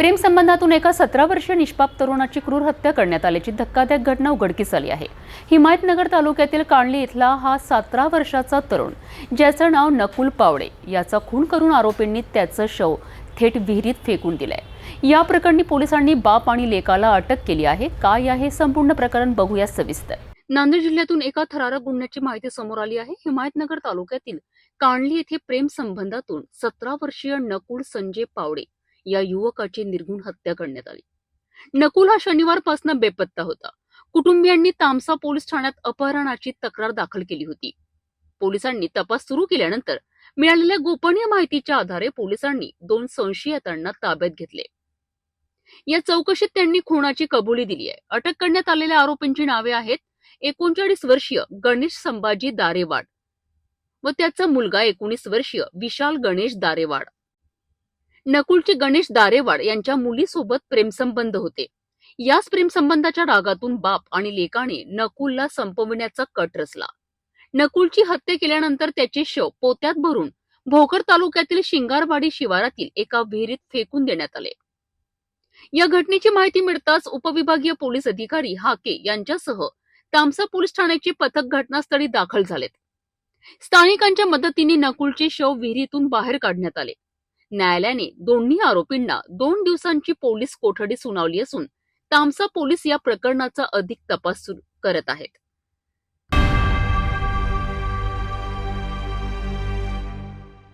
प्रेमसंबंधातून एका सतरा वर्षीय निष्पाप तरुणाची क्रूर हत्या करण्यात आल्याची धक्कादायक घटना उघडकीस आली आहे. हिमायतनगर तालुक्यातील कांडली इथला हा सतरा वर्षाचा तरुण ज्याचं नाव नकुल पावडे याचा खून करून आरोपींनी त्याचं शव थेट विहिरीत फेकून दिलंय. या प्रकरणी पोलिसांनी बाप आणि लेकाला अटक केली आहे. काय आहे संपूर्ण प्रकरण बघूया सविस्तर. नांदेड जिल्ह्यातून एका थरारक गुन्ह्याची माहिती समोर आली आहे. हिमायतनगर तालुक्यातील कांडली येथे प्रेम संबंधातून सतरा वर्षीय नकुल संजय पावडे या युवकाची निर्गुण हत्या करण्यात आली. नकुल हा शनिवारपासून बेपत्ता होता. कुटुंबियांनी तामसा पोलीस ठाण्यात अपहरणाची तक्रार दाखल केली होती. पोलिसांनी तपास सुरू केल्यानंतर मिळालेल्या गोपनीय माहितीच्या आधारे पोलिसांनी दोन संशयितांना ताब्यात घेतले. या चौकशीत त्यांनी खुनाची कबुली दिली आहे. अटक करण्यात आलेल्या आरोपींची नावे आहेत एकोणचाळीस वर्षीय गणेश संभाजी दारेवाड व त्याचा मुलगा एकोणीस वर्षीय विशाल गणेश दारेवाड. नकुलचे गणेश दारेवाड यांच्या मुलीसोबत प्रेमसंबंध होते. याच प्रेमसंबंधाच्या रागातून बाप आणि लेकाने नकुलला संपविण्याचा कट रचला. नकुलची हत्या केल्यानंतर त्याचे शव पोत्यात भरून भोकर तालुक्यातील शिंगारवाडी शिवारातील एका विहिरीत फेकून देण्यात आले. या घटनेची माहिती मिळताच उपविभागीय पोलीस अधिकारी हाके यांच्यासह तामसा पोलीस ठाण्याचे पथक घटनास्थळी दाखल झालेत. स्थानिकांच्या मदतीने नकुलचे शव विहिरीतून बाहेर काढण्यात आले. न्यायालयाने दोन्ही आरोपींना दोन दिवसांची पोलीस कोठडी सुनावली असून तामसा पोलीस या प्रकरणाचा अधिक तपास सुरू करत आहेत.